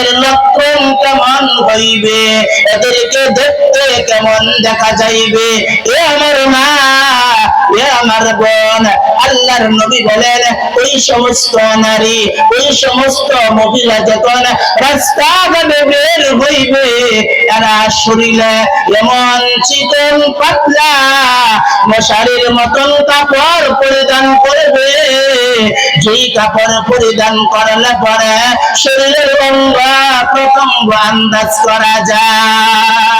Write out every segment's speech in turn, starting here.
এদের লক্ষণ কেমন হইবে, এদেরকে দেখতে কেমন দেখা যাইবে? এ আমার মা, এ আমার বোন, আল্লাহর নবী বলেন, ওই সমস্ত নারী, ওই সমস্ত মহিলা যখন রাস্তাঘাটে বের হইবে এরা শরীরে এমন চিকন পাতলা মশারির মতন কাপড় পরিধান করবে। যেই কাপড় পরিধান করলে পরে শরীরের অঙ্গ প্রথম আন্দাজ করা যায়।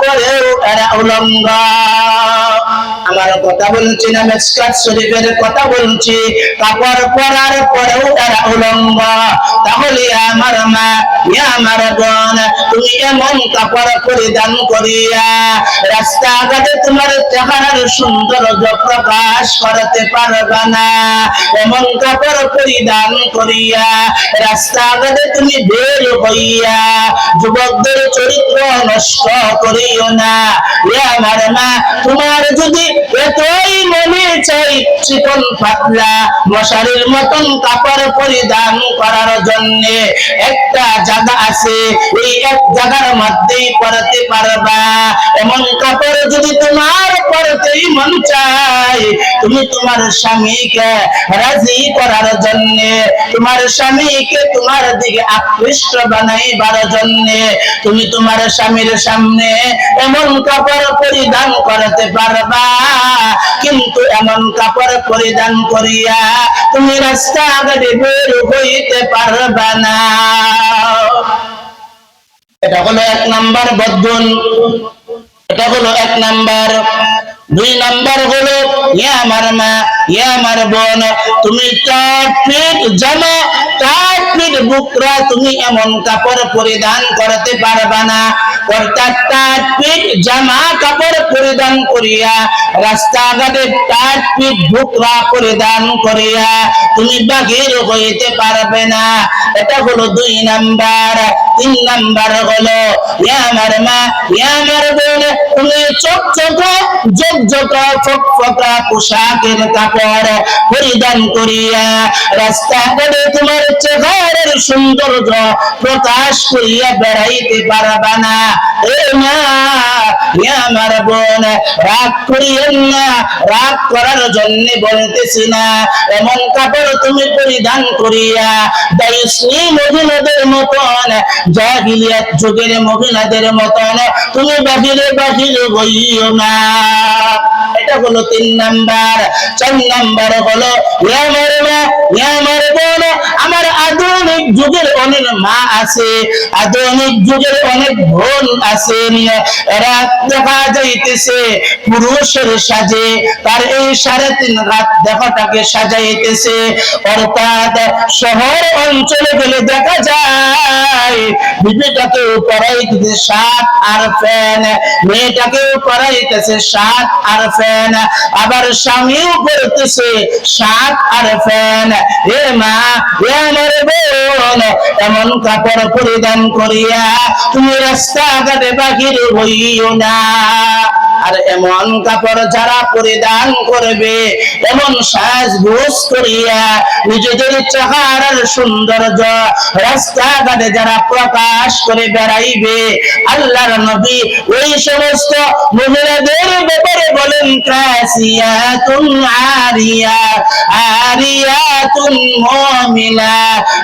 পরেও এরা উলঙ্গ। আমার কথা বলছি না মেসকাত শরীফের কথা বলছি। কাপড় পরার পরেও এরা উলঙ্গ। তাহলে আমার মা ইয়া তুমি এমন কাপড় পরিধান করিয়া রাস্তাঘাটে তোমার চেহারার সৌন্দর্য প্রকাশ করতে পারবে না। এমন কাপড় পরিধান করিয়া রাস্তাঘাটে তুমি বের হইয়া যুবকদের চরিত্র নষ্ট করিও না। এ আমার মা তোমার যদি এতই মনে চাই চিকন পাতলা মশারির মতন কাপড় পরিধান করার জন্য একটা ज्यादा আছে, এই এক জায়গার মধ্যেই পরতে পারবা। এমন কাপড় যদি তোমার পরতেই মন চায়, তুমি তোমার স্বামীকে রাজি করার জন্য, তোমার স্বামীকে তোমার দিকে আকৃষ্ট বানাইবার জন্য, তুমি তোমার স্বামীর সামনে এমন কাপড় পরিধান করতে পারবা। কিন্তু এমন কাপড় পরিধান করিয়া তুমি রাস্তাঘাটে বের হইতে পারবা না। এটা হলো এক নাম্বার বদগুণ এটা হলো এক নাম্বার। দুই নাম্বার হলো ইয়ে আমার মা ইয়ে আমার বোন, তুমি তার ঠিক জানো চার ফিট বুকরা তুমি এমন কাপড় পরিধান করতে পারবা না। অর্থাৎ চার ফিট জামা কাপড় পরিধান করিয়া, রাস্তাঘাটে চার ফিট বুকরা পরিধান করিয়া তুমি বাহির হইতে পারবে না। এটা হলো দুই নাম্বার। তিন নাম্বার হলো, ইয়া আমার মা, ইয়া আমার বোন, তুমি চোখ চোখ যোগ যোগ ফক পোশাকের কাপড় পরিধান করিয়া, রাস্তাঘাটে তোমার চেহারের সৌন্দর্য প্রকাশ করিয়া বেড়াইতে পারবা না। আমার বোন, রাগ করিয়েন না, রাগ করার জন্য বলতেছি না, এমন কাপড় তুমি পরিধান করিয়া দায়িত্বী মহিলাদের মতন জাহিলিয়াত যুগের মহিলাদের মতন, তুমি বাহিরে বাহিরে হইও না। এটা হলো তিন নাম্বার। চার নাম্বার হলো আমার মা আমার বোন, আমার আধুনিক যুগের অনেক মা আছে আধুনিক যুগের অনেক বোন আছে এরা দেখা যাইতেছে, পুরুষের সাজে, তার এই সাড়ে তিন রাত দেখাটাকে সাজাইতেছে। অর্থাৎ শহর অঞ্চলে গেলে দেখা যায় বিবিটাকে পড়াইতেছে শার্ট আর ফ্যান, মেয়েটাকেও পড়াইতেছে সাত আর ফ্যান, আবার স্বামীও পড়তেছে সাত আর ফ্যান। এ মা, এ আমার বোন এমন কাপড় পরিধান করিয়া তুমি রাস্তাঘাটে বাহির হইও না। আর এমন কাপড় যারা পরিধান করবে, এমন সাজগোজ করিয়া নিজেদের চেহারার সৌন্দর্য রাস্তাঘাটে যারা প্রকাশ করে বেড়াইবে, আল্লাহর নবী ওই সমস্ত মহিলাদের ব্যাপারে বলেন কাসিয়াতুন আরিয়া, আরিয়াতুন মুমিলা,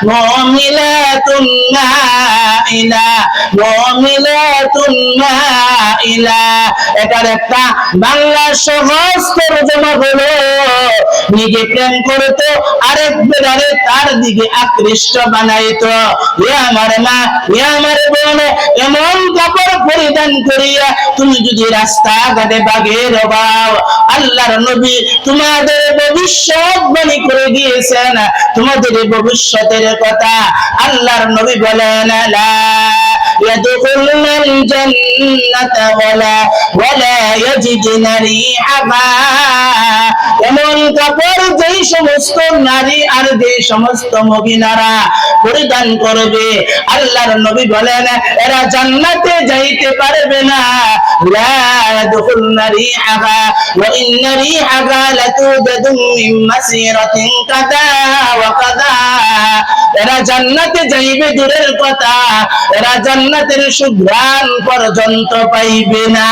মুমিলাতুন মাইলা মুমিলাতুন মাইলা। এটার একটা বাংলা সহজ রচনা হলো। নিজে প্রেম করতো আরেক বেড়ারে তার দিকে আকৃষ্ট বানাইতো। এ আমার মা, এ আমার বোন, এমন কাপড় পরিধান করিয়া তুমি যদি রাস্তা ঘাটে বাগে রবাও আল্লাহর নবী তোমাদের ভবিষ্যৎবাণী করে দিয়েছেন। তোমাদের ভবিষ্যতের কথা আল্লাহর নবী বলেন নারী সমস্ত পরিধান করবে, আল্লাহর নবী বলেন, এরা জান্নাতে যাইতে পারবে না। লা ইয়াদখুলনা রিহাহা ওয়া ইন্না রিহাহা মাসিরাতিন কাদা ওয়া কাদা। এরা জান্নাতে যাইবে দূরের কথা, এরা জান্নাতের সুঘ্রাণ পর্যন্ত পাইবে না।